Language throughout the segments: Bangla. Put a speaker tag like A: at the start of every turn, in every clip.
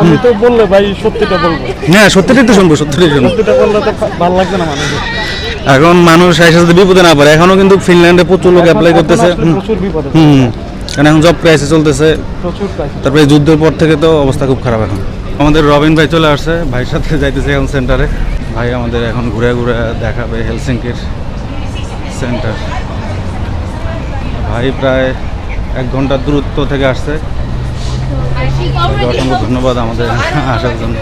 A: আমি তো বললে ভাই সত্যিটা বলব।
B: হ্যাঁ সত্যিটাই তো শুনব সত্যিটাই শুনব
A: সত্যিটা বললে তো ভালো লাগবে না মানুষের।
B: এখন মানুষ এসে যদি বিপদে না পারে এখনও কিন্তু ফিনল্যান্ডে প্রচুর লোক অ্যাপ্লাই করতেছে।
A: প্রচুর বিপদে
B: হুম। কারণ এখন জব ক্রাইসিস চলতেছে।
A: প্রচুর
B: তারপরে যুদ্ধের পর থেকে তো অবস্থা খুব খারাপ এখন। আমাদের রবিন ভাই চলে আসছে ভাইয়ের সাথে যাইতেছে এখন সেন্টারে ভাই আমাদের এখন ঘুরে ঘুরে দেখাবে হেলসিঙ্কির সেন্টার ভাই প্রায় এক ঘণ্টার দূরত্ব থেকে আসছে। অসংখ্য ধন্যবাদ আমাদের আসার জন্য।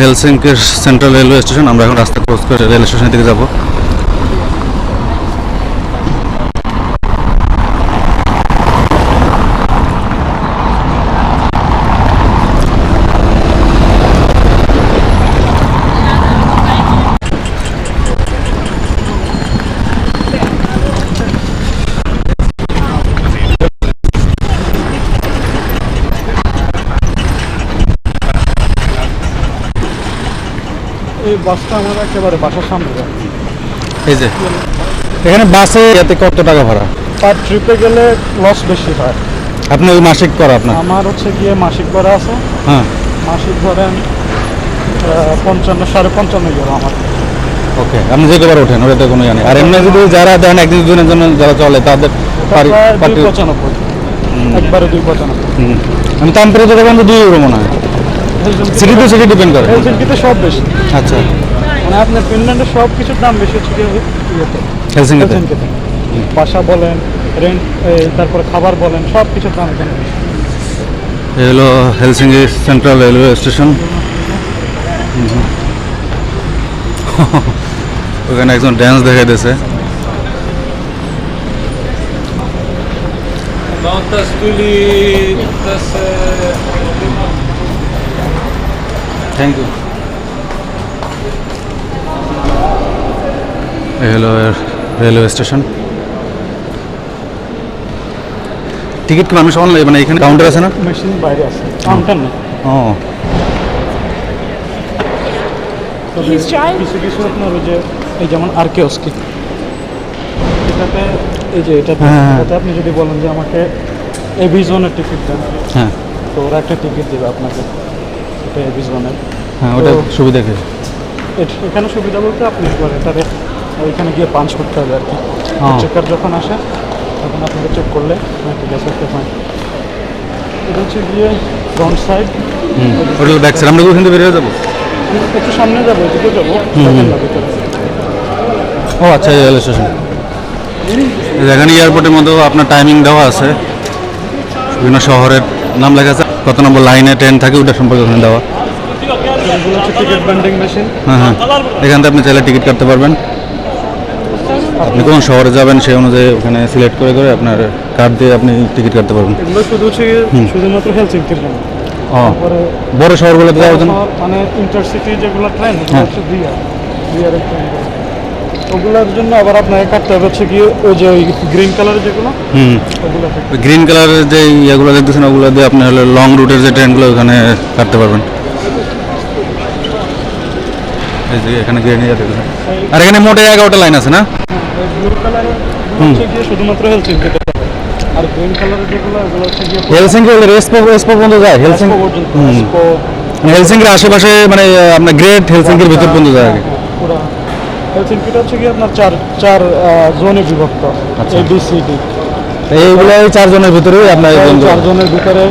B: হেলসিংকের সেন্ট্রাল রেলওয়ে স্টেশন, আমরা এখন রাস্তা ক্রস করে রেল স্টেশনের দিকে যাব।
A: এই বাসটা আমার একেবারে বাসার সামনে। যায়
B: এই যে। এখানে বাসে এতে কত টাকা ভাড়া?
A: পার ট্রিপে গেলে লস বেশি হয়।
B: আপনি ওই মাসিক করা আপনার?
A: আমার হচ্ছে গিয়ে মাসিক করা আছে।
B: হ্যাঁ।
A: মাসিক ধরেন পঞ্চান্ন সাড়ে পঞ্চান্ন গেল আমার।
B: ওকে আপনি যে কবার ওঠেন ওটাতে কোনো জানি আর এমনি যদি যারা দেন একদিন দুদিনের জন্য যারা চলে তাদের
A: পঁচানব্বই। একবারে দুই পঁচানব্বই।
B: হুম। আমি তাম্পরে যেতে পারেন দুই ইউরো মনে হয়। সিটি টু সিটি ডিপেন্ড করে।
A: হেলসিঙ্কিতে সব বেশি।
B: আচ্ছা।
A: মানে আপনার ফিনল্যান্ডে সব কিছুর দাম বেশি হচ্ছে গিয়ে ইয়েতে?
B: হেলসিঙ্কিতে
A: বাসা বলেন রেন্ট তারপরে খাবার বলেন সব কিছুর দাম এখানে বেশি।
B: এই হলো হেলসিঙ্গি সেন্ট্রাল রেলওয়ে স্টেশন ওখানে একজন ড্যান্স দেখাই দিয়েছে।
C: Notas tuli tas
B: thank you হলো রেলওয়ে স্টেশন টিকিট কি মানুষ অনলাইন মানে এখানে কাউন্টার আছে না?
A: মেশিন বাইরে আছে। কাউন্টার না।
B: ও।
A: কিছু কিছু আপনার ওই যে এই যেমন আর কেওস্কি এটাতে এই যে এটাতে
B: হ্যাঁ, হ্যাঁ।
A: এটাতে আপনি যদি বলেন যে আমাকে এবি জোনের টিকিট দেন
B: হ্যাঁ।
A: তো ওরা একটা টিকিট দেবে আপনাকে। এটা এবি জোনের
B: হ্যাঁ ওটা সুবিধা কি?
A: এখানে সুবিধা বলতে আপনি একবার এটারে ওইখানে গিয়ে পাঞ্চ করতে হবে আর কি।
B: হ্যাঁ।
A: চেকার যখন আসে তখন আপনাকে চেক করলে হ্যাঁ ঠিক আছে ওকে ফাইন এটা হচ্ছে গিয়ে ফ্রন্ট সাইড
B: হুম ওটা ব্যাক সাইড আমরা ওখান থেকে বেরিয়ে যাব?
A: একটু সামনে যাব এদিকে যাব।
B: ও আচ্ছা এই রেল স্টেশন। এখানে এয়ারপোর্টের মধ্যেও আপনার টাইমিং দেওয়া আছে। বিভিন্ন শহরের নাম লেখা আছে। কত নম্বর লাইনে ট্রেন থাকে ওটা সম্পর্কে ওখানে দেওয়া।
A: এগুলো হচ্ছে টিকিট মেশিন
B: হ্যাঁ হ্যাঁ। এখান থেকে আপনি চাইলে টিকিট কাটতে পারবেন। আপনি কোন শহরে যাবেন সেই অনুযায়ী ওখানে সিলেক্ট করে করে আপনার কার্ড দিয়ে আপনি টিকিট কাটতে পারবেন।
A: এগুলো শুধু হচ্ছে
B: ও। বড় শহরগুলোতে যাওয়ার জন্য?
A: মানে ইন্টারসিটি যেগুলো ট্রেন
B: হ্যাঁ।
A: হচ্ছে দুই আর দুই আর ওগুলোর জন্য আবার আপনাকে কাটতে হবে হচ্ছে গিয়ে ওই যে ওই গ্রিন কালারের যেগুলো
B: হুম।
A: ওগুলো
B: গ্রিন কালারের যে ইয়েগুলো দেখতেছেন ওগুলো দিয়ে আপনি হলো লং রুটের যে ট্রেনগুলো ওখানে কাটতে পারবেন। এই যে এখানে গ্রিন ইয়ে দেখতেছেন আর এখানে মোটে এগারোটা লাইন আছে না?
A: গিয়ে শুধুমাত্র আর গ্রিন কালারের যেগুলো ওগুলো হচ্ছে গিয়ে
B: হেলসিঙ্কি হলে রেসপো রেসপো পর্যন্ত যায় হেলসিঙ্কি মানে হেলসিঙ্কির আশেপাশে মানে আপনার গ্রেট হেলসিঙ্কির ভিতর পর্যন্ত যায় আগে।
A: হেলসিঙ্কিটা হচ্ছে গিয়ে আপনার চার চার জোনে বিভক্ত। এ বি সি ডি
B: এইগুলো এই ভিতরেই আপনার
A: চারজনের ভিতরে।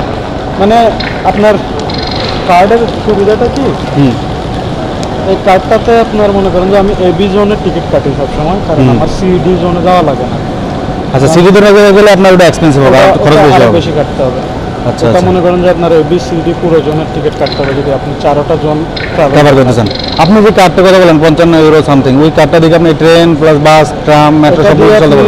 A: মানে আপনার কার্ডের সুবিধাটা কি? এই কার্ডটাতে আপনার মনে করেন যে আমি এ বি জোনের টিকিট কাটি সবসময় কারণ আমার সি ডি জোনে যাওয়া লাগে না।
B: আচ্ছা সিটি ধরে গেলে আপনার ওটা এক্সপেন্সিভ হবে খরচ বেশি হবে।
A: বেশি কাটতে হবে।
B: আচ্ছা
A: ওটা
B: আচ্ছা।
A: মনে করেন যে আপনার এ বি সি ডি পুরো জোনের টিকিট কাটতে হবে যদি আপনি চারোটা জোন
B: কভার করতে চান। আপনি যে কার্ডটা কথা বলেন পঞ্চান্ন ইউরো সামথিং ওই কার্ডটা দিকে আপনি train plus bus tram metro সব চলতে পারবেন।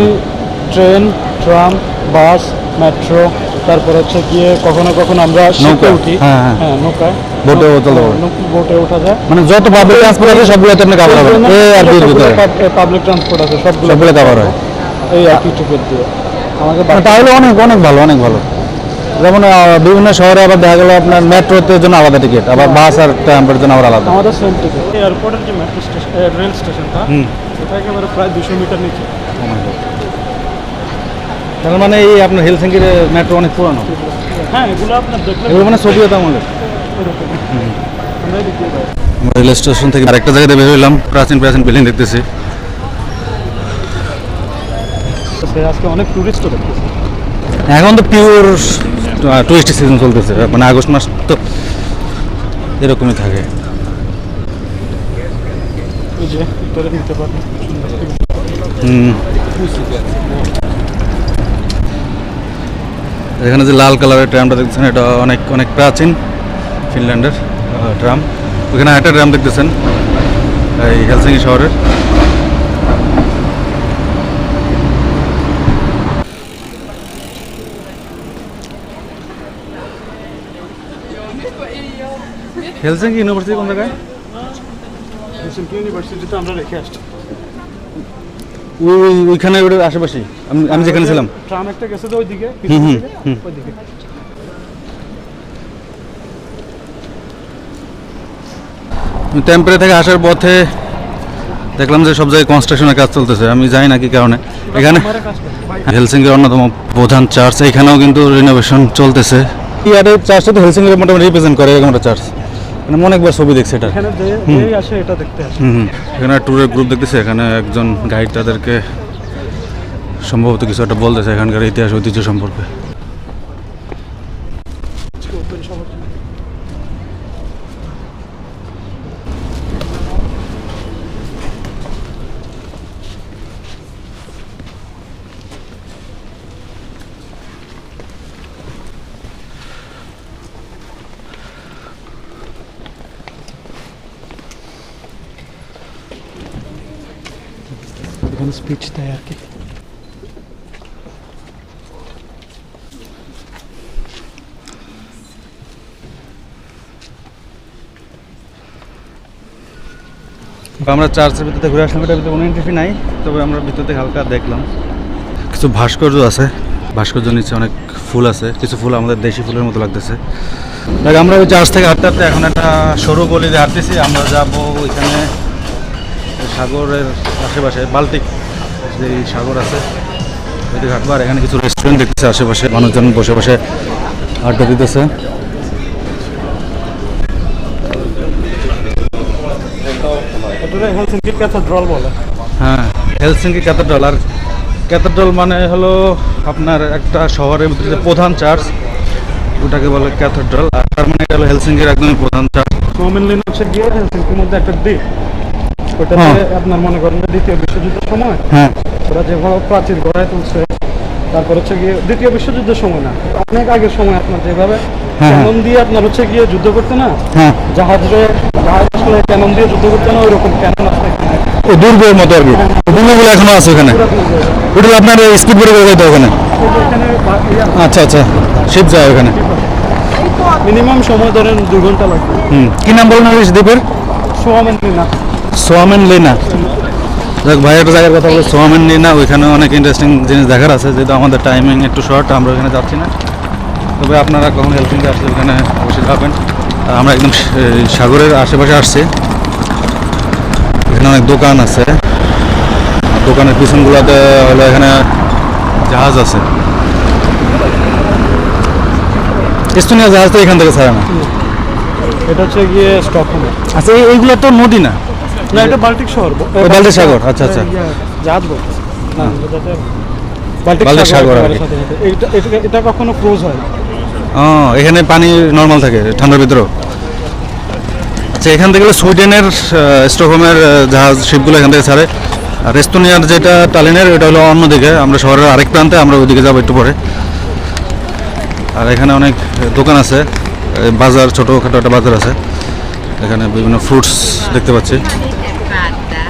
A: ট্রেন ট্রাম বাস মেট্রো তারপর হচ্ছে গিয়ে কখনো কখনো আমরা
B: নৌকা,
A: উঠি।
B: হ্যাঁ, হ্যাঁ।
A: হ্যাঁ নৌকায়। বোটে ওঠা যায়।
B: মানে যত পাবলিক ট্রান্সপোর্ট আছে সবগুলোতে আপনি কাভার হবেন এ আর বির ভিতরে
A: পাবলিক ট্রান্সপোর্ট আছে সবগুলো
B: সবগুলো cover হয়।
A: এই একই টিকিট দিয়ে। আমাকে
B: তাহলে অনেক অনেক ভালো অনেক ভালো। যেমন বিভিন্ন শহরে আবার দেখা গেল আপনার মেট্রোতে জন্য আলাদা টিকিট আবার বাস আর ট্রামের জন্য আবার আলাদা।
A: আমাদের সেম টিকিট এয়ারপোর্টের যে মেট্রো স্টেশন রেল স্টেশনটা। এটা একেবারে প্রায় দুশো মিটার নিচে।
B: তার মানে এই আপনার হেলসিঙ্কির মেট্রো অনেক পুরানো?
A: হ্যাঁ এগুলো আপনার দেখলে
B: এগুলো মানে সোভিয়েত আমলের রেল স্টেশন থেকে আরেকটা জায়গাতে বের হইলাম প্রাচীন প্রাচীন বিল্ডিং দেখতেছি।
A: আজকে অনেক টুরিস্টও দেখতেছে।
B: এখন তো পিওর টুরিস্ট সিজন চলতেছে মানে আগস্ট মাস তো এরকমই থাকে। এখানে যে লাল কালারের ট্রামটা দেখতেছেন এটা অনেক অনেক প্রাচীন। ফিনল্যান্ডের ট্রাম। ওখানে একটা ট্রাম দেখতেছেন এই হেলসিঙ্গি শহরের। হেলসিঙ্গি ইউনিভার্সিটি কোন জায়গায়?
A: ইউনিভার্সিটিতে আমরা রেখে আসছি।
B: ওই ওই- ওইখানে ওটার আশেপাশেই। আমি আমি যেখানে ছিলাম।
A: ট্রাম একটা গেছে তো ওইদিকে।
B: টেম্পারে থেকে আসার পথে দেখলাম যে সব জায়গায় কনস্ট্রাকশনের কাজ চলতেছে। আমি জানি না কি কারণে। এখানে হেলসিঙ্গির অন্যতম প্রধান চার্চ এখানেও কিন্তু রিনোভেশন চলতেছে। ইয়ারের চার্চটা তো হেলসিঙ্গির মোটামুটি রিপ্রেজেন্ট করে এরকম একটা চার্চ মানে অনেকবার ছবি দেখছি এটা।
A: এখানে যে যেই আসে এটা দেখতে আসে।
B: হুম হুম। এখানে ট্যুরের গ্রুপ দেখতেছে এখানে একজন গাইড তাদেরকে সম্ভবত কিছু একটা বলতেছে এখানকার ইতিহাস ঐতিহ্য সম্পর্কে।
A: স্পিচ দেয়
B: আমরা চার্চের ভিতরে ঘুরে আসলাম, এটার ভিতরে কোনো এন্ট্রি নাই, তবে আমরা ভিতর থেকে হালকা দেখলাম। কিছু ভাস্কর্য আছে ভাস্কর্য নিচে অনেক ফুল আছে, কিছু ফুল আমাদের দেশি ফুলের মতো লাগতেছে। দেখ, আমরা ওই চার্চ থেকে হাঁটতে হাঁটতে এখন একটা সরু গলি দিয়ে হাঁটতেছি, আমরা যাব ওইখানে সাগরের আশেপাশে, বাল্টিক। যে সাগর আছে হাঁটবো আর এখানে কিছু রেস্টুরেন্ট দেখতেছে আশেপাশে মানুষজন বসে বসে আড্ডা দিতেছে।
A: এটা
B: হ্যাঁ হেলসিঙ্কি ক্যাথেড্রাল আর ক্যাথেড্রাল মানে হলো আপনার একটা শহরের ভিতরে প্রধান চার্চ ওটাকে বলে ক্যাথেড্রাল আর তার মানে এটা হলো হেলসিঙ্কির একদমই প্রধান চার্চ
A: হচ্ছে গিয়ে হেলসিঙ্কির মধ্যে একটা দ্বীপ ওটাতে
B: হ্যাঁ।
A: আপনার মনে করেন দ্বিতীয় বিশ্বযুদ্ধের সময়
B: হ্যাঁ।
A: ওরা যেভাবে প্রাচীর গড়ায় তুলছে তারপর হচ্ছে গিয়ে দ্বিতীয় বিশ্বযুদ্ধের সময় না অনেক আগের সময় আপনার যেভাবে
B: হ্যাঁ।
A: ক্যানন দিয়ে আপনার হচ্ছে গিয়ে যুদ্ধ করতে না
B: হ্যাঁ।
A: জাহাজে জাহাজ আসলে ক্যানন দিয়ে যুদ্ধ করতে না ওই রকম ক্যানন আছে
B: ও দুর্গের মতো আর কি। দুর্গগুলো এখনও আছে ওখানে। ওটা আপনার স্পিড বোটে করে যেতে ওখানে। আচ্ছা আচ্ছা। শিপ যায় ওখানে।
A: মিনিমাম সময় ধরেন দু ঘণ্টা লাগবে।
B: হুম। কি নাম বলুন দ্বীপের
A: সোমেন না
B: সোয়ামেন লেনা। দেখ ভাই একটা জায়গার কথা বলে সোয়ামেন না ওইখানে অনেক ইন্টারেস্টিং জিনিস দেখার আছে যেহেতু আমাদের টাইমিং একটু শর্ট আমরা ওইখানে যাচ্ছি না। তবে আপনারা কখন হেল্পিংতে আসলে ওখানে অবশ্যই যাবেন আর আমরা একদম সাগরের আশেপাশে আসছি। এখানে অনেক দোকান আছে। দোকানের পিছনগুলোতে হলো এখানে জাহাজ আছে। এস্তোনিয়া জাহাজ তো এখান থেকে ছাড়ে না।
A: এটা হচ্ছে গিয়ে স্টকহোম।
B: আচ্ছা এই- এইগুলো তো নদী না?
A: না এটা বাল্টিক
B: ও, বাল্টিক সাগর, আচ্ছা, আচ্ছা।
A: ইয়ে, জাহাজ বলতেছে না, বাল্টিক
B: সাগর।
A: এটা এটা- কখনো ক্রোজ হয়
B: ও এখানে পানি নর্মাল থাকে ঠান্ডার ভিতরেও। আচ্ছা এখান থেকে সুইডেনের স্টকহোমের জাহাজ শিপগুলো এখান থেকে ছাড়ে। আর এস্তোনিয়ার যেটা টালিনের ওটা হলো অন্যদিকে। আমরা শহরের আরেক প্রান্তে আমরা ওইদিকে যাব একটু পরে। আর এখানে অনেক দোকান আছে বাজার ছোটোখাটো একটা বাজার আছে। এখানে বিভিন্ন ফ্রুটস দেখতে পাচ্ছি।
D: Fatta.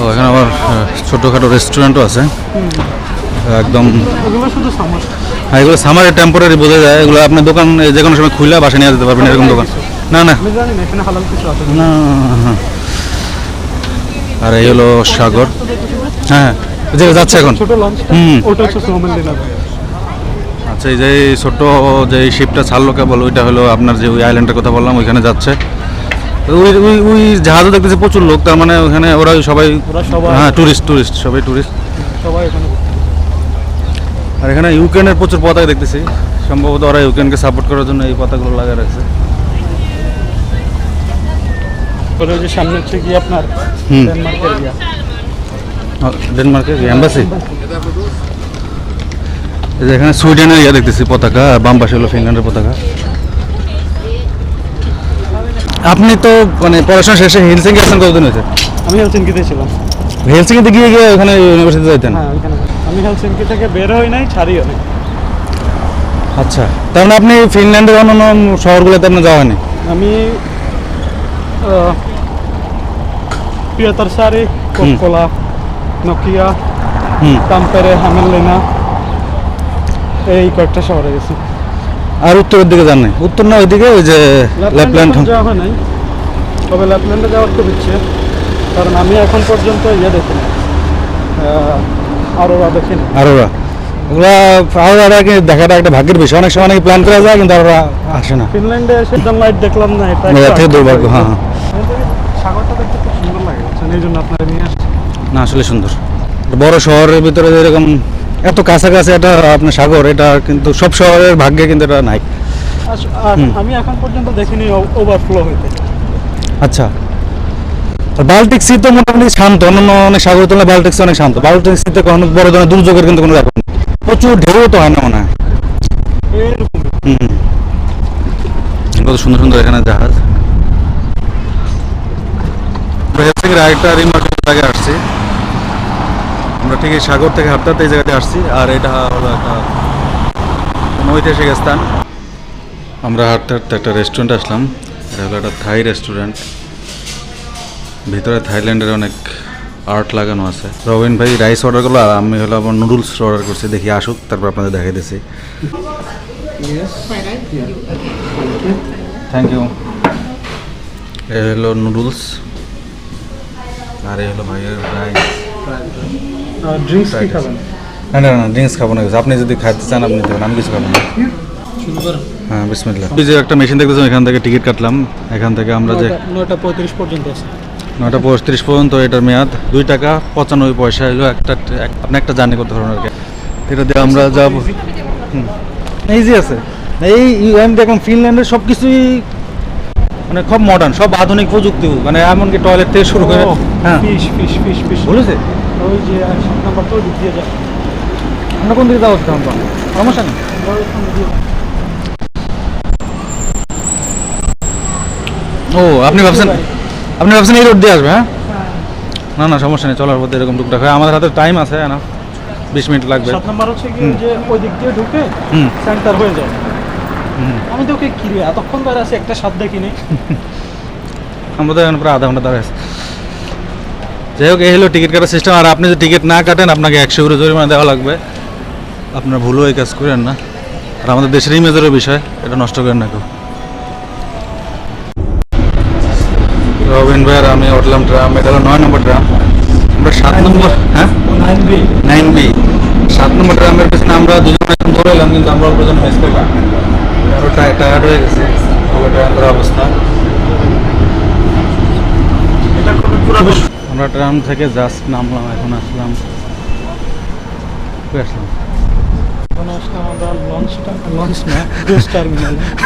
B: ও এখানে আবার ছোটোখাটো রেস্টুরেন্টও আছে। একদম হ্যাঁ এগুলো সামারে টেম্পোরারি বোঝা যায়। এগুলো আপনি দোকান যে কোনো সময় খুলে বাসা নিয়ে যেতে পারবেন এরকম দোকান। না না
A: না। এখানে হালাল কিছু আছে।
B: না আর এই হলো সাগর। হ্যাঁ যে যাচ্ছে এখন। হুম।
A: ওটা হচ্ছে
B: আচ্ছা এই যে ছোট্ট যে শিপটা ছাড়লো কেবল ওইটা হলো আপনার যে ওই আইল্যান্ডের কথা বললাম ওইখানে যাচ্ছে। ওই ওই ওই জাহাজও দেখতেছি প্রচুর লোক তার মানে ওখানে ওরা সবাই
A: সবাই
B: হ্যাঁ টুরিস্ট টুরিস্ট সবাই টুরিস্ট
A: সবাই এখানে
B: আর এখানে ইউক্রেনের প্রচুর পতাকা দেখতেছি। সম্ভবত ওরা ইউক্রেনকে সাপোর্ট করার জন্য এই পতাকাগুলো লাগিয়ে রাখছে।
A: ওরা যে সামনে হচ্ছে কি আপনার ডেনমার্কের
B: ডেনমার্কের এম্বাসি এখানে সুইডেনের ইয়ে দেখতেছি পতাকা বাম পাশে হলো ফিনল্যান্ডের পতাকা। আপনি তো মানে পড়াশোনা শেষে হেলসিংকি গেছেন কতদিন হয়েছে?
A: আমি হেলসিনকিতে ছিলাম।
B: হেলসিংকিতে গিয়ে গিয়ে ওখানে ইউনিভার্সিটি যাইতেন?
A: হ্যাঁ আমি হেলসিনকি থেকে বের হই নাই ছাড়িও নাই।
B: আচ্ছা তার মানে আপনি ফিনল্যান্ডের অন্যান্য শহরগুলোতে আপনার যাওয়া হয়নি?
A: আমি পিয়াতারসারি কোকোলা নোকিয়া
B: হুম।
A: তাম্পেরে হ্যামেলিনা এই কয়েকটা শহরে গেছি।
B: আর উত্তরের দিকে যান নাই? উত্তর না ওইদিকে ওই যে ল্যাপল্যান্ড
A: যাওয়া হয় নাই। তবে ল্যাপল্যান্ডে যাওয়ার খুব ইচ্ছে। কারণ আমি এখন পর্যন্ত ইয়ে দেখিনি আরোরা দেখিনি
B: আর ওরা ওরা আর কি দেখাটা একটা ভাগ্যের বিষয়। অনেক সময় অনেক প্ল্যান করা যায় কিন্তু আসে না।
A: ফিনল্যান্ডে এসে লাইট দেখলাম না এটা
B: এটা থেকে দুর্ভাগ্য, হ্যাঁ, হ্যাঁ।
A: সাগরটা দেখতে খুব সুন্দর লাগে। এই জন্য আপনারা নিয়ে
B: না আসলে সুন্দর। বড় শহরের ভিতরে যে এরকম এত কাছাকাছি এটা আপনার সাগর এটা কিন্তু সব শহরের ভাগ্যে কিন্তু এটা নাই। হুম।
A: আমি এখন পর্যন্ত দেখিনি ওভারফ্লো হইতে।
B: আচ্ছা। বাল্টিক সি তো মোটামুটি শান্ত অন্যান্য অনেক সাগর তুলনায় বাল্টিক সি অনেক শান্ত। বাল্টিক সিতে কখনো বড় ধরনের দুর্যোগের কিন্তু কোনো ব্যাপার নেই। প্রচুর ঢেউ তো হয় না মনে হয়। কত সুন্দর সুন্দর এখানে জাহাজ। আরেকটা রিমোট আগে আসছি। আমরা ঠিক এই সাগর থেকে হাঁটতে হাঁটতে এই জায়গাতে আসছি আর এটা হলো একটা ঐতিহাসিক স্থান। আমরা হাঁটতে হাঁটতে একটা রেস্টুরেন্ট আসলাম এটা হলো একটা থাই রেস্টুরেন্ট ভিতরে থাইল্যান্ডের অনেক আর্ট লাগানো আছে। রবিন ভাই রাইস অর্ডার করল আর আমি হলো আবার নুডলস অর্ডার করছি দেখি আসুক তারপর আপনাদের দেখাই দিছি। থ্যাংক ইউ এ হলো নুডলস আর এ হলো ভাইয়ের রাইস
A: ড্রিঙ্কস কি খাবেন?
B: না না না ড্রিঙ্কস খাব না কিছু। আপনি যদি খাইতে চান আপনি দেবেন। আমি কিছু খাব না। হ্যাঁ বিসমিল্লাহ। এই যে একটা মেশিন দেখতেছেন এখান থেকে টিকিট কাটলাম। এখান থেকে আমরা যে
A: নয়টা- নয়টা পঁয়ত্রিশ পর্যন্ত আছে।
B: নয়টা পঁয়ত্রিশ পর্যন্ত এটার মেয়াদ। দুই টাকা পঁচানব্বই পয়সা হলো একটা আপনি একটা জার্নি করতে পারবেন আর কি। এটা দিয়ে আমরা যাব ইজি আছে। এই আমি দেখলাম ফিনল্যান্ডের সব কিছুই মানে খুব মডার্ন সব আধুনিক প্রযুক্তি মানে এমনকি টয়লেট থেকে শুরু করে হ্যাঁ।
A: ফিশ ফিশ ফিশ ফিশ
B: বলেছে
A: ওই যে সাত নাম্বার তো দিয়ে যায়।
B: আমরা কোন দিকে যাওয়া হচ্ছে সমস্যা নেই। ও আপনি ভাবছেন আপনি ভাবছেন এই রোড দিয়ে আসবে হ্যাঁ? না না সমস্যা নেই চলার পথে এরকম টুকটাক হয়। আমাদের হাতে টাইম আছে না বিশ মিনিট লাগবে।
A: সাত নাম্বার হচ্ছে যে ওই দিক দিয়ে ঢুকে সেন্টার হয়ে যায়। আমি তো ওকে কিরে এতক্ষণ ধরে আছে একটা দেখিনি।
B: আমরা তো এখন প্রায় আধা ঘণ্টা দাঁড়িয়ে আছি। যাই হোক এই হলো টিকিট কাটার সিস্টেম আর আপনি যদি টিকিট না কাটেন আপনাকে একশো করে জরিমানা দেওয়া লাগবে। আপনার ভুলও এই কাজ করেন না। আর আমাদের দেশের ইমেজেরও বিষয় এটা নষ্ট করেন না কেউ। রবিন ভাই আর আমি উঠলাম ট্রাম এটা হলো নয় নম্বর ট্রাম। আমরা সাত নম্বর হ্যাঁ? নাইন বি সাত নম্বর ট্রামের পিছনে আমরা দুজন ধরে এলাম কিন্তু আমরা দুজন মিস করলাম টায়ার্ড হয়ে গেছে। ট্রামের অবস্থা। আমরা ট্রাম থেকে জাস্ট নামলাম এখন আসলাম। আসলাম?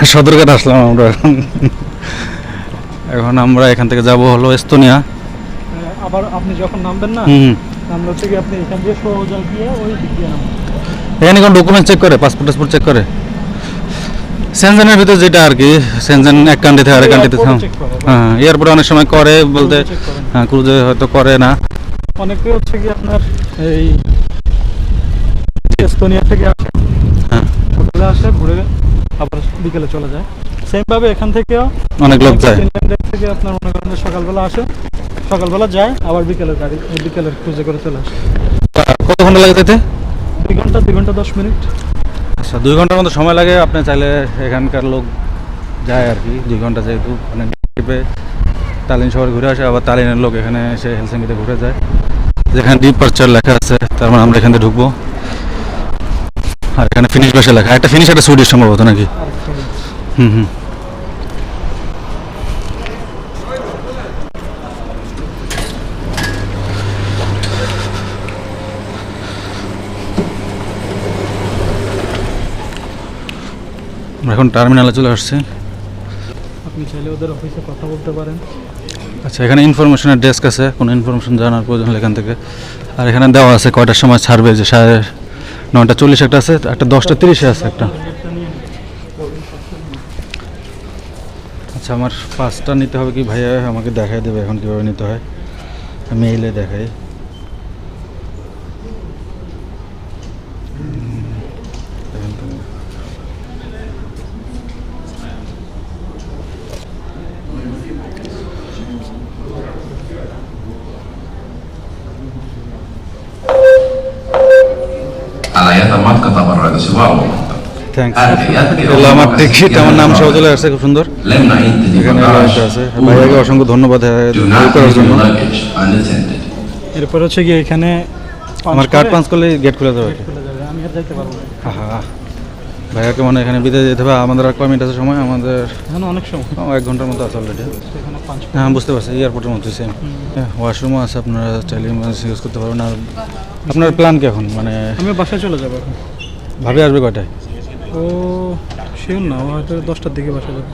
B: সদরঘাট আসলাম আমরা এখন। এখন আমরা এখান থেকে যাব হলো এস্তোনিয়া।
A: আবার আপনি যখন নামবেন না নামলে হচ্ছে আপনি এখান দিয়ে সোজা গিয়ে ওই দিক নামবেন
B: এখানে কোন ডকুমেন্ট চেক করে পাসপোর্ট টাসপোর্ট চেক করে? সেনজেনের ভিতরে যেটা আর কি সেনজেন এক কান্ট্রি থেকে আরেক কান্ট্রিতে
A: check করে।
B: হ্যাঁ এয়ারপোর্টে অনেক সময় করে বলতে। হ্যাঁ ক্রুজে হয়তো করে না।
A: অনেকে হচ্ছে কি আপনার এই এস্তোনিয়া থেকে আসে
B: হ্যাঁ।
A: হোটেলে আসে ঘুরে আবার বিকেলে চলে যায়। সেম ভাবে এখান থেকেও
B: অনেক লোক যায়।
A: ফিনল্যান্ডের থেকে আপনার মনে করেন সকালবেলা আসে সকালবেলা যায় আবার বিকেলের গাড়ি বিকেলের ক্রুজে করে চলে আসে।
B: কত ঘণ্টা লাগে যেতে?
A: দুই ঘণ্টা দুই ঘণ্টা দশ মিনিট।
B: আচ্ছা দুই ঘণ্টার মতো সময় লাগে, আপনি চাইলে এখানকার লোক যায় আর কি, দুই ঘণ্টা যেহেতু মানে ট্রিপে তালিন শহর ঘুরে আসে, আবার তালিনের লোক এখানে এসে হেলসিঙ্গিতে ঘুরে যায়। যেখানে ডিপ ডিপার্চার লেখা আছে, তার মানে আমরা এখান থেকে ঢুকবো। আর এখানে ফিনিশ ভাষা লেখা, একটা ফিনিশ, একটা সুইডিশ সম্ভবত নাকি? হুম হুম। এখন টার্মিনালে চলে আসছে।
A: আপনি চাইলে ওদের অফিসে কথা বলতে পারেন।
B: আচ্ছা এখানে ইনফরমেশনের ডেস্ক আছে কোনো ইনফরমেশন জানার প্রয়োজন হলে এখান থেকে। আর এখানে দেওয়া আছে কয়টার সময় ছাড়বে যে সাড়ে নয়টা চল্লিশ একটা আছে একটা দশটা তিরিশে আছে একটা। আচ্ছা আমার পাঁচটা নিতে হবে কি ভাইয়া? আমাকে দেখাই দেবে এখন কীভাবে নিতে হয়। মেইলে দেখাই থ্যাংকস হলো আমার টিকশিট আমার নাম সহ চলে আসছে খুব সুন্দর। এখানে আছে। ভাইয়াকে অসংখ্য ধন্যবাদ
D: হ্যাঁ,
A: এরপর হচ্ছে গিয়ে এখানে
B: আমার কার্ড পাঞ্চ করলে গেট খুলে দেবে ভাইয়াকে মানে এখানে বিদায় যেতে হবে। আমাদের আর কমিট আছে সময় আমাদের
A: অনেক সময়।
B: এক ঘণ্টার মতো আছে অলরেডি হ্যাঁ বুঝতে পারছি এয়ারপোর্টের মতো সেম ওয়াশরুমও আছে আপনারা চাইলে ইউজ করতে পারবেন। আর আপনার প্ল্যান কি এখন? মানে
A: আমি বাসায় চলে যাব
B: ভাবে আসবে কয়টায়?
A: ও শিওর না ও হয়তো দশটার দিকে বাসায় যাবে।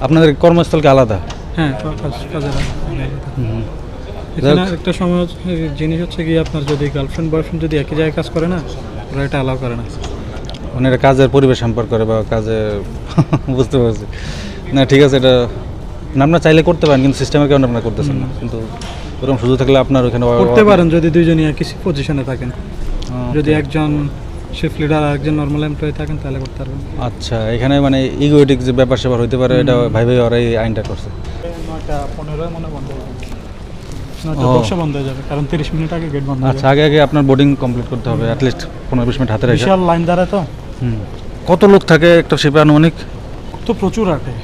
B: আপনাদের কর্মস্থল কি আলাদা?
A: হ্যাঁ কা- কাজে এখানে একটা সময় জিনিস হচ্ছে কি আপনার যদি গার্লফ্রেন্ড বয়ফ্রেন্ড যদি একই জায়গায় কাজ করে না ওরা এটা অ্যালাউ করে না।
B: মানে এটা কাজের পরিবেশ সম্পর্ক করে বা কাজে বুঝতে পারছি। না ঠিক আছে এটা না আপনার চাইলে করতে পারেন কিন্তু সিস্টেমের কারণে আপনারা করতেছেন না। কিন্তু ওরকম সুযোগ থাকলে আপনার ওখানে
A: করতে পারেন যদি দুইজনই একই পজিশনে থাকেন। যদি একজন শিফট লিডার আর একজন নর্মাল এমপ্লয়ি থাকেন তাহলে করতে পারবেন।
B: আচ্ছা এখানে মানে ইগোয়েটিক যে ব্যাপার স্যাপার হইতে পারে এটা ভাই ভাই ওরা এই আইনটা করছে।
A: নয়টা পনেরোয় মনে বন্ধ হয়ে যাবে। নয়টা দশে বন্ধ হয়ে যাবে কারণ তিরিশ মিনিট আগে গেট বন্ধ
B: আচ্ছা আগে আগে আপনার বোর্ডিং কমপ্লিট করতে হবে অ্যাটলিস্ট পনেরো বিশ মিনিট হাতে রেখে।
A: বিশাল লাইন দাঁড়ায় তো।
B: হুম। কত লোক থাকে একটা শিপে আনুমানিক?
A: তো প্রচুর আটে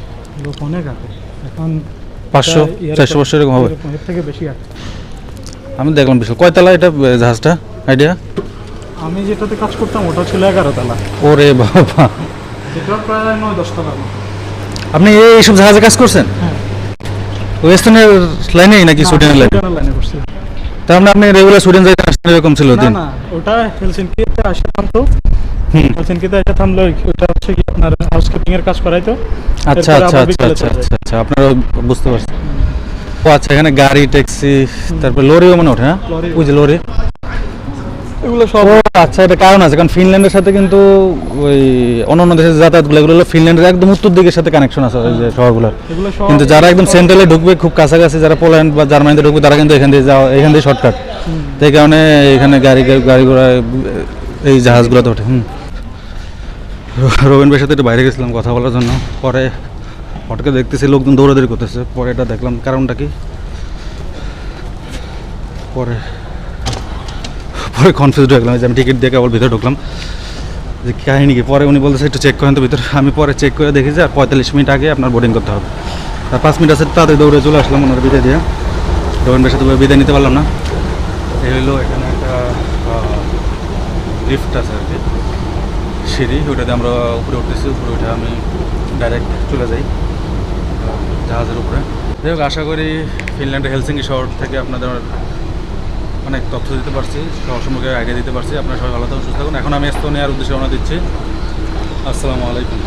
A: লোক অনেক আটে। এখন
B: পাঁচশো চারশো পাঁচশো এরকম হবে?
A: এর থেকে বেশি আটে।
B: আমি দেখলাম বিশাল। কয়তলা এটা জাহাজটা? আইডিয়া
A: আমি যেটাতে কাজ করতাম ওটা ছিল এগারো তলা
B: ওরে বাবা।
A: প্রায় নয় দশ তলা
B: আপনি এইসব জাহাজে কাজ করছেন?
A: হ্যাঁ।
B: ওয়েস্টার্নের লাইনেই নাকি সুইডেনের লাইনে?
A: লাইনে করছি।
B: তার মানে আপনি রেগুলার সুইডেন যাইতে আসতেন এরকম ছিল দিন?
A: না ওটা হেলসিনকিতে আসে থামতো। হেলসিনকিতে এসে থামলো ওটা হচ্ছে কি আপনার হাউসকিপিং এর কাজ করাইতো।
B: আচ্ছা আচ্ছা আচ্ছা আচ্ছা আচ্ছা আচ্ছা আপনারা বুঝতে পারছেন ও আচ্ছা এখানে গাড়ি ট্যাক্সি তারপর লরিও মনে ওঠে
A: না।
B: ওই যে লরি।
A: এগুলো সব
B: আচ্ছা এটা কারণ আছে কারণ ফিনল্যান্ডের সাথে কিন্তু ওই অন্যান্য দেশের যাতায়াতগুলো এগুলো হলো ফিনল্যান্ডের একদম উত্তর দিকের সাথে কানেকশন আছে ওই যে শহরগুলোর। কিন্তু যারা একদম সেন্ট্রালে ঢুকবে খুব কাছাকাছি যারা পোল্যান্ড বা জার্মানিতে ঢুকবে তারা কিন্তু এখান দিয়ে যাওয়া এখান দিয়ে শর্টকাট এই কারণে এখানে গাড়ি গাড়ি ঘোড়া এই জাহাজগুলোতে ওঠে হুম। রবীন ভাইয়ের সাথে একটু বাইরে গেছিলাম কথা বলার জন্য। পরে হঠাৎ দেখতেছি লোকজন দৌড়াদৌড়ি করতেছে। পরে এটা দেখলাম কারণটা কি? পরে পরে কনফিউজ হয়ে গেলাম যে আমি টিকিট দিয়ে কেবল ভিতরে ঢুকলাম। যে কাহিনী কি? পরে উনি বলতেছে, একটু চেক করেন তো ভিতরে। আমি পরে চেক করে দেখি যে আর পঁয়তাল্লিশ মিনিট আগে আপনার বোর্ডিং করতে হবে। আর পাঁচ মিনিট আছে, তাড়াতাড়ি দৌড়ে চলে আসলাম ওনার বিদায় দিয়ে। রবীন ভাইয়ের সাথে বিদায় নিতে পারলাম না। এই হলো এখানে একটা লিফট আছে আর কি। সিঁড়ি, ওইটাতে আমরা উপরে উঠতেছি। উপরে উঠে আমি ডাইরেক্ট চলে যাই জাহাজের উপরে। যাই হোক, আশা করি ফিনল্যান্ডের হেলসিঙ্কি শহর থেকে আপনাদের অনেক তথ্য দিতে পারছি সম্পর্কে আইডিয়া দিতে পারছি। আপনারা সবাই ভালো থাকুন, সুস্থ থাকুন। এখন আমি এস্তোনিয়ার উদ্দেশ্যে রওনা দিচ্ছি। আসসালামু আলাইকুম।